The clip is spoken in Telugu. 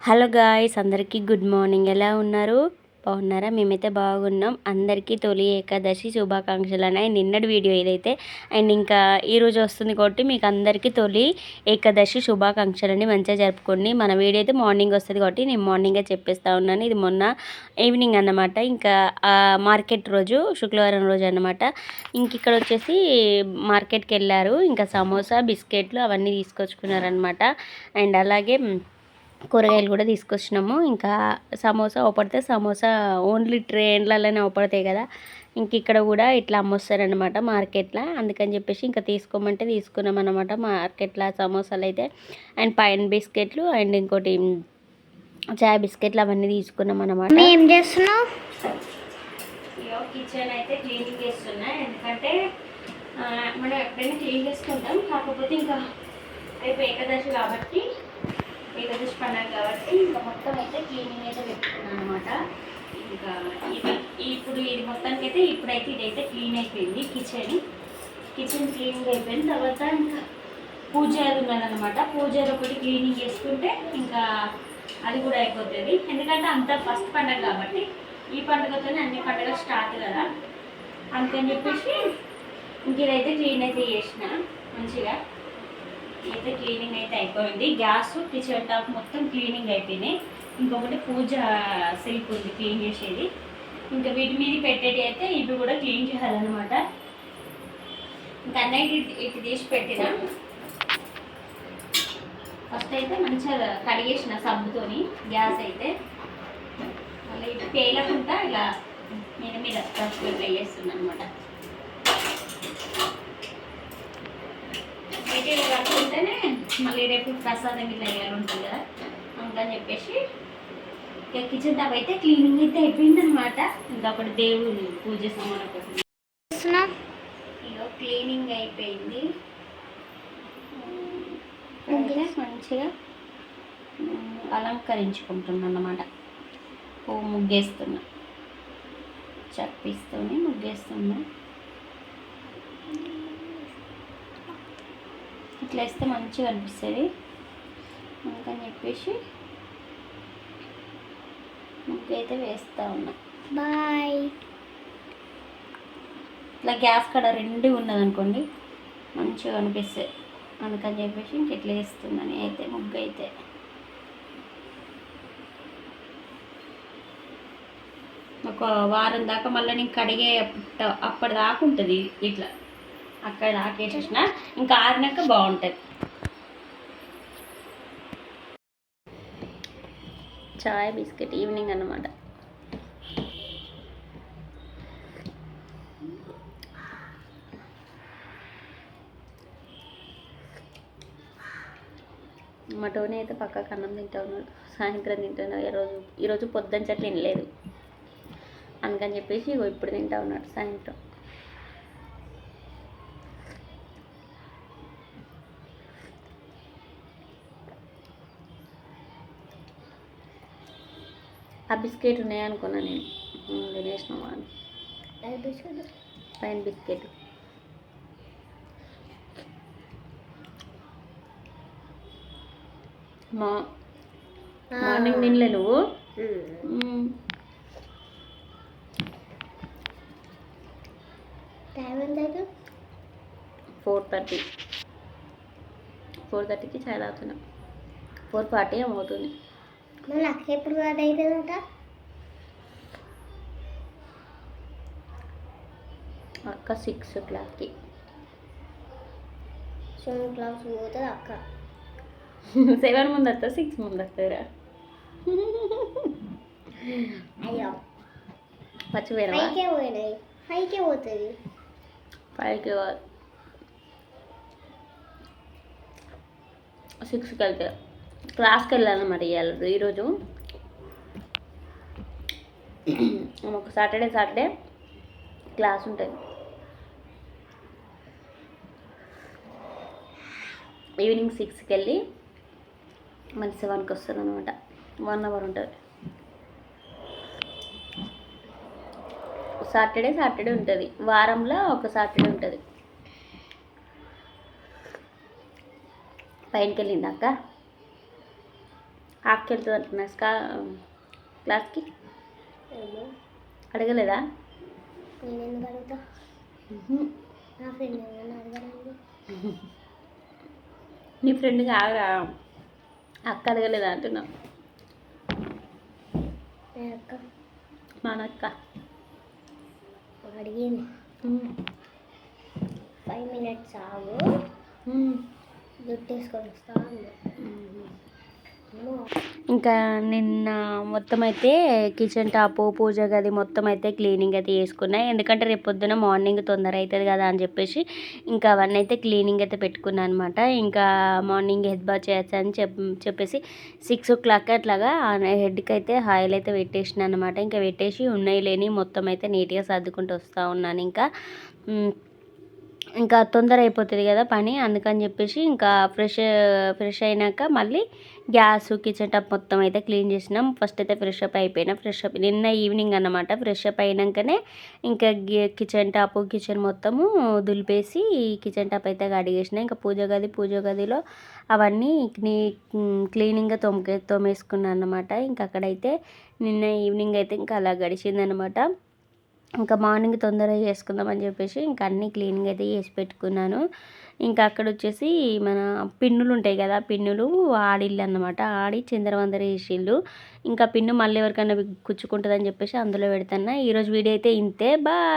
హలో గాయ్స్ అందరికీ గుడ్ మార్నింగ్. ఎలా ఉన్నారు? బాగున్నారా? మేమైతే బాగున్నాం. అందరికీ తొలి ఏకాదశి శుభాకాంక్షలు అనేవి నిన్నటి వీడియో ఏదైతే అండ్ ఇంకా ఈరోజు వస్తుంది కాబట్టి మీకు అందరికీ తొలి ఏకాదశి శుభాకాంక్షలని మంచిగా జరుపుకోండి. మన వీడియో అయితే మార్నింగ్ వస్తుంది కాబట్టి నేను మార్నింగే చెప్పేస్తా ఉన్నాను. ఇది మొన్న ఈవినింగ్ అన్నమాట. ఇంకా మార్కెట్ రోజు శుక్రవారం రోజు అన్నమాట. ఇంక ఇక్కడ వచ్చేసి మార్కెట్కి వెళ్ళారు. ఇంకా సమోసా బిస్కెట్లు అవన్నీ తీసుకొచ్చుకున్నారనమాట అండ్ అలాగే కూరగాయలు కూడా తీసుకొచ్చినాము. ఇంకా సమోసా ఒకటితే సమోసా ఓన్లీ ట్రైన్లలోనే ఒకపడతాయి కదా. ఇంక ఇక్కడ కూడా ఇట్లా అమ్మొస్తారనమాట మార్కెట్లో. అందుకని చెప్పేసి ఇంకా తీసుకోమంటే తీసుకున్నాం అనమాట మార్కెట్లో సమోసాలు అయితే. అండ్ పైన బిస్కెట్లు అండ్ ఇంకోటి చాయ్ బిస్కెట్లు అవన్నీ తీసుకున్నాం అనమాట ఏం చేస్తున్నావు కిచెన్ అయితే క్లీనింగ్ చేస్తున్నా. ఎందుకంటే మనం ఎప్పుడైనా క్లీన్ చేసుకుంటాం. కాకపోతే ఇంకా రేపు ఏకాదశి కాబట్టి ఏకాదశి పండుగ కాబట్టి ఇంకా మొత్తం అయితే క్లీనింగ్ అయితే పెట్టుకున్నాను అనమాట ఇంకా ఇది ఇప్పుడు ఇది మొత్తానికి అయితే ఇప్పుడైతే ఇదైతే క్లీన్ అయిపోయింది కిచెన్. కిచెన్ క్లీనింగ్ అయిపోయిన తర్వాత ఇంకా పూజ అది ఉన్నదనమాట పూజ ఒకటి క్లీనింగ్ చేసుకుంటే ఇంకా అది కూడా అయిపోతుంది. ఎందుకంటే అంత ఫస్ట్ పండుగ కాబట్టి ఈ పండుగతోనే అన్ని పండుగ స్టార్ట్ కదా. అందుకని చెప్పేసి ఇంక ఇదైతే క్లీన్ అయితే చేసిన మంచిగా. అయితే క్లీనింగ్ అయితే అయిపోయింది. గ్యాస్ కిచెన్ టాప్ మొత్తం క్లీనింగ్ అయిపోయినాయి. ఇంకొకటి పూజ సిల్క్ ఉంది క్లీన్ చేసేది. ఇంకా వీటి మీద పెట్టేటి అయితే ఇవి కూడా క్లీన్ చేయాలన్నమాట. ఇంకా అన్నయ్య ఇటు ఇటు తీసి పెట్టిన. ఫస్ట్ అయితే మంచిగా కడిగేసిన సబ్బుతోని గ్యాస్ అయితే. మళ్ళీ ఇటు పేలకుండా ఇలా మీద మీద ఇట్లా చేస్తున్నాను అనమాట ఇలా కట్టుకుంటేనే మళ్ళీ రేపు ప్రసాదం ఇట్లా ఉంటుంది కదా. అందుకని చెప్పేసి ఇక కిచెన్ టాప్ అయితే క్లీనింగ్ అయితే అయిపోయింది అనమాట ఇంకా ఒకటి దేవుడు పూజ సామాన్ కోసం ఇక క్లీనింగ్ అయిపోయింది. మంచిగా? ఉమ్, అలంకరించుకుంటున్నాను అన్నమాట ఓ ముగ్గేస్తున్నా. చప్పిస్తూనే ముగ్గేస్తున్నా. ఇట్లా వేస్తే మంచిగా అనిపిస్తుంది. అందుకని చెప్పేసి ముగ్గు అయితే వేస్తూ ఉన్నా. బాయ్. ఇట్లా గ్యాస్ కడ రెండు ఉన్నది అనుకోండి మంచిగా అనిపిస్తుంది. అందుకని చెప్పేసి ఇంక ఇట్లా వేస్తున్నాను అయితే ముగ్గు అయితే ఒక వారం దాకా మళ్ళీ నేను కడిగే అప్ప- అప్పటిదాకా ఉంటుంది ఇట్లా. అక్కడ ఆకేసేసిన ఇంకా ఆరినాక బాగుంటుంది. చాయ్ బిస్కెట్ ఈవినింగ్ అనమాట మా టోనీ అయితే పక్కకు అన్నం తింటా ఉన్నాడు సాయంత్రం తింటున్నాడు. ఈరోజు ఈరోజు పొద్దున తినలేదు. అందుకని చెప్పేసి ఇప్పుడు తింటా ఉన్నాడు సాయంత్రం. ఆ బిస్కెట్ ఉన్నాయనుకున్నా నేను. అని పైన బిస్కెట్. మా మార్నింగ్ తినలే నువ్వు? Four thirty. ఫోర్ థర్టీకి చాయ్ తాగుతున్నా. ఫోర్ ఫార్టీ ఏమవుతుంది మళ్ళీ అక్క ఎప్పుడు వాడు అవుతుందట అక్క సిక్స్ క్లాక్కి. సెవెన్ క్లాక్స్ పోతుంది అక్క. సెవెన్ ముందు వస్తా సిక్స్ ముందు వస్తారా అయ్యో మర్చిపోయినా ఫైవ్కే పోయినాయి. ఫైవ్కే పోతుంది. ఫైవ్కి సిక్స్కి వెళ్తే క్లాస్కి వెళ్ళాలన్నమాట ఇవాళ ఈరోజు ఒక సాటర్డే సాటర్డే క్లాస్ ఉంటుంది. ఈవినింగ్ సిక్స్కి వెళ్ళి మళ్ళీ సెవెన్కి వస్తుంది అనమాట వన్ అవర్ ఉంటుంది. సాటర్డే సాటర్డే ఉంటుంది. వారంలో ఒక సాటర్డే ఉంటుంది. పైనకి వెళ్ళింది అక్క ఆకు వెళ్తుంది అంటున్నా స్కా క్లాస్కి అడగలేదా? నా ఫ్రెండ్ కాదురా అక్క అడగలేదా అంటున్నా. నేను అక్క? మా అక్క అడిగింది ఫైవ్ మినిట్స్ ఆగు. జుట్టేసుకొని వస్తా ఇంకా నిన్న మొత్తం అయితే కిచెన్ టాపు పూజ గది మొత్తం అయితే క్లీనింగ్ అయితే చేసుకున్నా. ఎందుకంటే రేపు పొద్దున మార్నింగ్ తొందర అవుతుంది కదా అని చెప్పేసి ఇంకా అవన్నీ అయితే క్లీనింగ్ అయితే పెట్టుకున్నాను అనమాట ఇంకా మార్నింగ్ హెడ్ బాత్ చేయొచ్చు అని చెప్ చెప్పేసి సిక్స్ ఓ క్లాక్ అట్లాగా హెడ్కి అయితే ఆయిల్ అయితే పెట్టేసిన అనమాట ఇంకా పెట్టేసి ఉన్నాయి లేని మొత్తం అయితే నీట్గా సర్దుకుంటూ వస్తూ ఉన్నాను ఇంకా. ఇంకా తొందర అయిపోతుంది కదా పని అందుకని చెప్పేసి ఇంకా ఫ్రెష్ ఫ్రెష్ అయినాక మళ్ళీ గ్యాస్ కిచెన్ టప్ మొత్తం అయితే క్లీన్ చేసినాం. ఫస్ట్ అయితే ఫ్రెష్ అప్ అయిపోయినా ఫ్రెష్ అప్ నిన్న ఈవినింగ్ అన్నమాట. ఫ్రెష్ అప్ అయినాకనే ఇంకా కిచెన్ టాప్ కిచెన్ మొత్తము దులిపేసి కిచెన్ టాప్ అయితే కడిగేసిన. ఇంకా పూజ గది పూజ గదిలో అవన్నీ క్లీ క్లీనింగ్గా తోమకే తోమేసుకున్నాను అనమాట ఇంకా అక్కడైతే నిన్న ఈవినింగ్ అయితే ఇంకా అలా గడిచిందనమాట ఇంకా మార్నింగ్ తొందరగా చేసుకుందామని చెప్పేసి ఇంకా అన్నీ క్లీనింగ్ అయితే చేసి పెట్టుకున్నాను. ఇంకా అక్కడ వచ్చేసి మన పిన్నులు ఉంటాయి కదా పిన్నులు ఆడిల్లు అన్నమాట. ఆడి చంద్రవందర వేసిళ్ళు ఇంకా పిన్ను మళ్ళీ ఎవరికైనా కుచ్చుకుంటుందని చెప్పేసి అందులో పెడతాను ఈరోజు వీడియో అయితే ఇంతే. బాయ్!